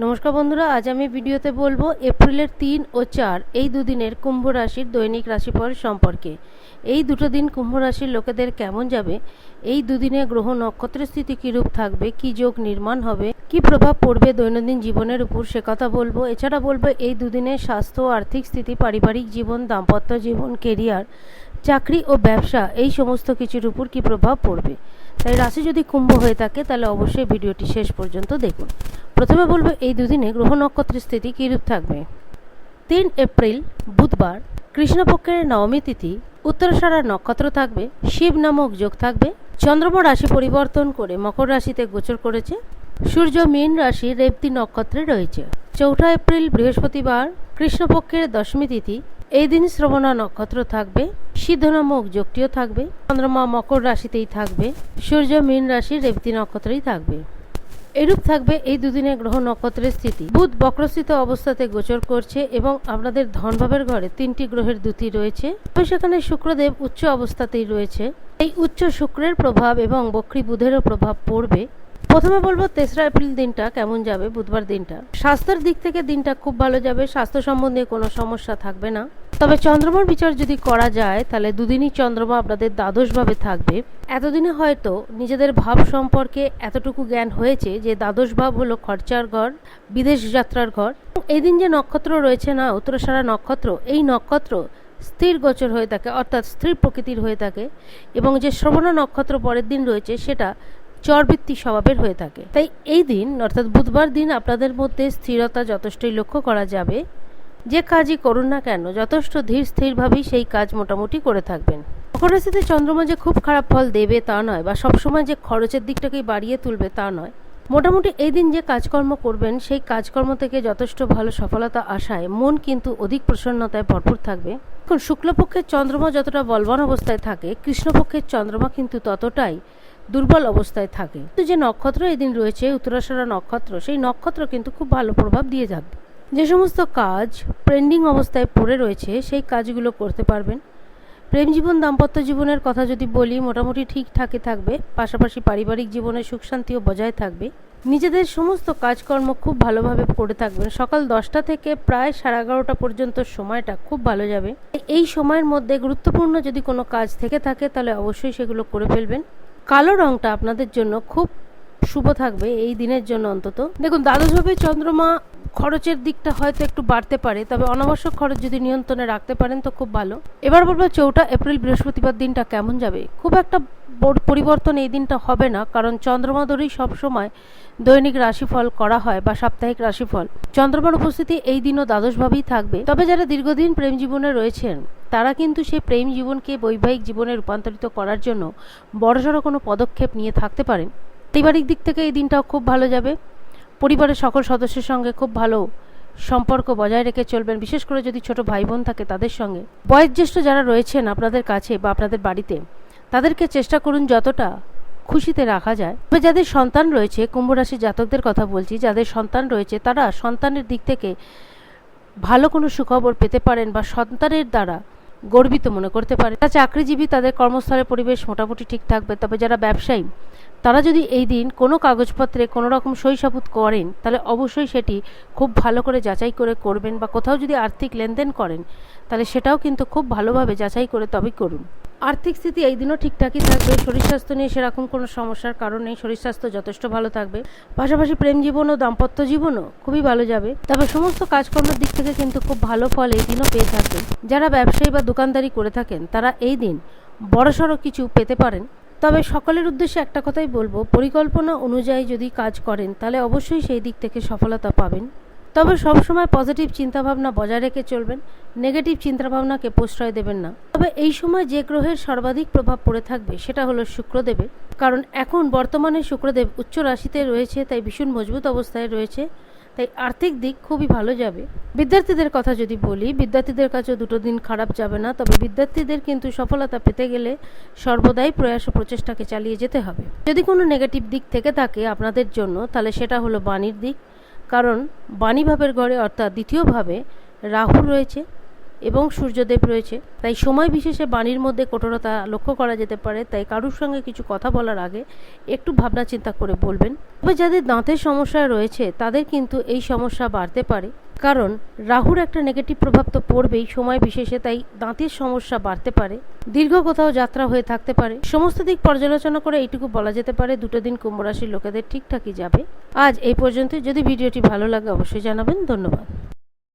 নমস্কার বন্ধুরা, আজ আমি ভিডিওতে বলব এপ্রিলের তিন ও চার, এই দুদিনের কুম্ভ রাশির দৈনিক রাশিফল সম্পর্কে। এই দুটো দিন কুম্ভ রাশির লোকেদের কেমন যাবে? এই দুদিনে গ্রহ নক্ষত্রের স্থিতি কীরূপ থাকবে? কি যোগ নির্মাণ হবে? কি প্রভাব পড়বে দৈনন্দিন জীবনের উপর সে কথা বলব? এছাড়া বলব, এই দুদিনের স্বাস্থ্য, আর্থিক স্থিতি, পারিবারিক জীবন, দাম্পত্য জীবন কেরিয়ার চাকরি ও ব্যবসা, এই সমস্ত কিছুর উপর কি প্রভাব পড়বে? তাই রাশি যদি কুম্ভ হয়ে থাকে, তাহলে অবশ্যই ভিডিওটি শেষ পর্যন্ত দেখুন। প্রথমে বলব, এই দুদিনে গ্রহ নক্ষত্রের স্থিতি কীরূপ থাকবে? তিন এপ্রিল, বুধবার, কৃষ্ণপক্ষের নবমী তিথি উত্তরসারা নক্ষত্র থাকবে, শিব নামক যোগ থাকবে, চন্দ্রমা রাশি পরিবর্তন করে মকর রাশিতে গোচর করেছে সূর্য মীন রাশি রেবতী নক্ষত্রে রয়েছে। চৌঠা এপ্রিল, বৃহস্পতিবার, কৃষ্ণপক্ষের দশমী তিথি। এই দিন শ্রবণা নক্ষত্র থাকবে সিদ্ধ নামক যোগটিও থাকবে, চন্দ্রমা মকর রাশিতেই থাকবে, সূর্য মীন রাশি রেবতী নক্ষত্রেই থাকবে। এরূপ থাকবে এই দুদিনের গ্রহ নক্ষত্রের স্থিতি। বুধ বক্রস্থিত অবস্থাতে গোচর করছে এবং আপনাদের ধনভাবের ঘরে তিনটি গ্রহের দুটি রয়েছে। তবে সেখানে শুক্রদেব উচ্চ অবস্থাতেই রয়েছে। এই উচ্চ শুক্রের প্রভাব এবং বক্রী বুধেরও প্রভাব পড়বে। প্রথমে বলব তেসরা এপ্রিল দিনটা কেমন যাবে, বুধবার দিনটা। স্বাস্থ্যের দিক থেকে দিনটা খুব ভালো যাবে, স্বাস্থ্য সম্বন্ধে কোনো সমস্যা থাকবে না। তবে চন্দ্রমার বিচার যদি করা যায়, তাহলে দুদিনই চন্দ্রমা আপনাদের দ্বাদশভাবে থাকবে। এতদিনে হয়তো নিজেদের ভাব সম্পর্কে এতটুকু জ্ঞান হয়েছে যে দ্বাদশ ভাব হলো খরচার ঘর, বিদেশ যাত্রার ঘর। এই দিন যে নক্ষত্র রয়েছে না উত্তরসারা নক্ষত্র, এই নক্ষত্র স্থির গোচর হয়ে থাকে, অর্থাৎ স্থির প্রকৃতির হয়ে থাকে। এবং যে শ্রবণ নক্ষত্র পরের দিন রয়েছে, সেটা চরবৃত্তি স্বভাবের হয়ে থাকে। তাই এই দিন, অর্থাৎ বুধবার দিন আপনাদের মধ্যে স্থিরতা যথেষ্টই লক্ষ্য করা যাবে। যে কাজই করুন না কেন, যথেষ্ট ধীর স্থিরভাবেই সেই কাজ মোটামুটি করে থাকবেন। মকর রাশিতে চন্দ্রমা যে খুব খারাপ ফল দেবে তা নয়, বা সবসময় যে খরচের দিকটাকেই বাড়িয়ে তুলবে তা নয়। মোটামুটি এই দিন যে কাজকর্ম করবেন, সেই কাজকর্ম থেকে যথেষ্ট ভালো সফলতা আসায় মন কিন্তু অধিক প্রসন্নতায় ভরপুর থাকবে। এখন শুক্লপক্ষের চন্দ্রমা যতটা বলবান অবস্থায় থাকে, কৃষ্ণপক্ষের চন্দ্রমা কিন্তু ততটাই দুর্বল অবস্থায় থাকে। কিন্তু যে নক্ষত্র এদিন রয়েছে, উত্তরাশারা নক্ষত্র, সেই নক্ষত্র কিন্তু খুব ভালো প্রভাব দিয়ে যাবে। যে সমস্ত কাজ পেন্ডিং অবস্থায় পড়ে রয়েছে, সেই কাজগুলো করতে পারবেন। প্রেম জীবন, দাম্পত্য জীবনের কথা যদি বলি, মোটামুটি ঠিকঠাকই থাকবে। পাশাপাশি পারিবারিক জীবনে সুখ শান্তিও বজায় থাকবে। নিজেদের সমস্ত কাজকর্ম খুব ভালোভাবে করে থাকবেন। সকাল দশটা থেকে প্রায় সাড়ে এগারোটা পর্যন্ত সময়টা খুব ভালো যাবে। এই সময়ের মধ্যে গুরুত্বপূর্ণ যদি কোনো কাজ থেকে থাকে, তাহলে অবশ্যই সেগুলো করে ফেলবেন। কালো রংটা আপনাদের জন্য খুব শুভ থাকবে এই দিনের জন্য অন্তত। দেখুন, দ্বাদশভাবে চন্দ্রমা খরচের দিকটা হয়তো একটু বাড়তে পারে, তবে অনাবশ্যক খরচ যদি নিয়ন্ত্রণে রাখতে পারেন তো খুব ভালো। এবার বলব চৌঠা এপ্রিল বৃহস্পতিবার দিনটা কেমন যাবে? খুব একটা পরিবর্তন এই দিনটা হবে না, কারণ চন্দ্রমা ধরেই সবসময় দৈনিক রাশিফল করা হয় বা সাপ্তাহিক রাশিফল। চন্দ্রমার উপস্থিতি এই দিনও দ্বাদশভাবেই থাকবে। তবে যারা দীর্ঘদিন প্রেম জীবনে রয়েছেন তারা কিন্তু সেই প্রেম জীবনকে বৈবাহিক জীবনে রূপান্তরিত করার জন্য বড়সড় কোনো পদক্ষেপ নিয়ে থাকতে পারেন পারিবারিক দিক থেকে এই দিনটাও খুব ভালো যাবে। পরিবারের সকল সদস্যের সঙ্গে খুব ভালো সম্পর্ক বজায় রেখে চলবেন। বিশেষ করে যদি ছোট ভাই বোন থাকে তাদের সঙ্গে। বয়োজ্যেষ্ঠ যারা রয়েছেন আপনাদের কাছে বা আপনাদের বাড়িতে, তাদেরকে চেষ্টা করুন যতটা খুশিতে রাখা যায়। তবে যাদের সন্তান রয়েছে কুম্ভ রাশির জাতকদের কথা বলছি, যাদের সন্তান রয়েছে, তারা সন্তানের দিক থেকে ভালো কোনো সুখবর পেতে পারেন বা সন্তানের দ্বারা গর্বিত মনে করতে পারে। যারা চাকরিজীবী, তাদের কর্মস্থলের পরিবেশ মোটামুটি ঠিক থাকবে। তবে যারা ব্যবসায়ী, তারা যদি এই দিন কোনো কাগজপত্রে কোনো রকম সইসাবুত করেন, তাহলে অবশ্যই সেটি খুব ভালো করে যাচাই করে করবেন বা কোথাও যদি আর্থিক লেনদেন করেন, তাহলে সেটাও কিন্তু খুব ভালোভাবে যাচাই করে তবেই করুন। আর্থিক স্থিতি এই দিনও ঠিকঠাকই থাকবে। শরীর স্বাস্থ্য নিয়ে সেরকম কোনো সমস্যার কারণ নেই। শরীর স্বাস্থ্য যথেষ্ট ভালো থাকবে। পাশাপাশি প্রেম জীবন ও দাম্পত্য জীবনও খুবই ভালো যাবে। তবে সমস্ত কাজকর্মের দিক থেকে কিন্তু খুব ভালো ফল এই দিনও পেয়ে থাকবেন। যারা ব্যবসায়ী বা দোকানদারি করে থাকেন, তারা এই দিন বড়সড় কিছু পেতে পারেন। তবে সকলের উদ্দেশ্যে একটা কথাই বলব, পরিকল্পনা অনুযায়ী যদি কাজ করেন, তাহলে অবশ্যই সেই দিক থেকে সফলতা পাবেন। তবে সবসময় পজিটিভ চিন্তাভাবনা বজায় রেখে চলবেন, নেগেটিভ চিন্তাভাবনাকে প্রশ্রয় দেবেন না। তবে এই সময় যে গ্রহের সর্বাধিক প্রভাব পড়ে থাকবে সেটা হলো শুক্রদেবের, কারণ এখন বর্তমানে শুক্রদেব উচ্চ রাশিতে রয়েছে, তাই ভীষণ মজবুত অবস্থায় রয়েছে, তাই আর্থিক দিক খুবই ভালো যাবে। বিদ্যার্থীদের কথা যদি বলি, বিদ্যার্থীদের কাছে দুটো দিন খারাপ যাবে না, তবে বিদ্যার্থীদের কিন্তু সফলতা পেতে গেলে সর্বদাই প্রয়াস ও প্রচেষ্টাকে চালিয়ে যেতে হবে। যদি কোনো নেগেটিভ দিক থেকে থাকে আপনাদের জন্য, তাহলে সেটা হলো বাণীর দিক কারণ বাণীভাবের ঘরে অর্থাৎ দ্বিতীয়ভাবে রাহু রয়েছে এবং সূর্যদেব রয়েছে। তাই সময় বিশেষে বাণীর মধ্যে কঠোরতা লক্ষ্য করা যেতে পারে। তাই কারুর সঙ্গে কিছু কথা বলার আগে একটু ভাবনা চিন্তা করে বলবেন। তবে যাদের দাঁতের সমস্যা রয়েছে, তাদের কিন্তু এই সমস্যা বাড়তে পারে। কারণ রাহুর একটা নেগেটিভ প্রভাব তো পড়বেই, সময় বিশেষে তাই দাঁতের সমস্যা বাড়তে পারে, দীর্ঘ কোথাও যাত্রা হয়ে থাকতে পারে, সমস্ত দিক পর্যালোচনা করে এইটুকু বলা যেতে পারে, দুটো দিন কুম্ভ রাশির লোকেদের ঠিকঠাকই যাবে। আজ এই পর্যন্ত যদি ভিডিওটি ভালো লাগে অবশ্যই জানাবেন, ধন্যবাদ।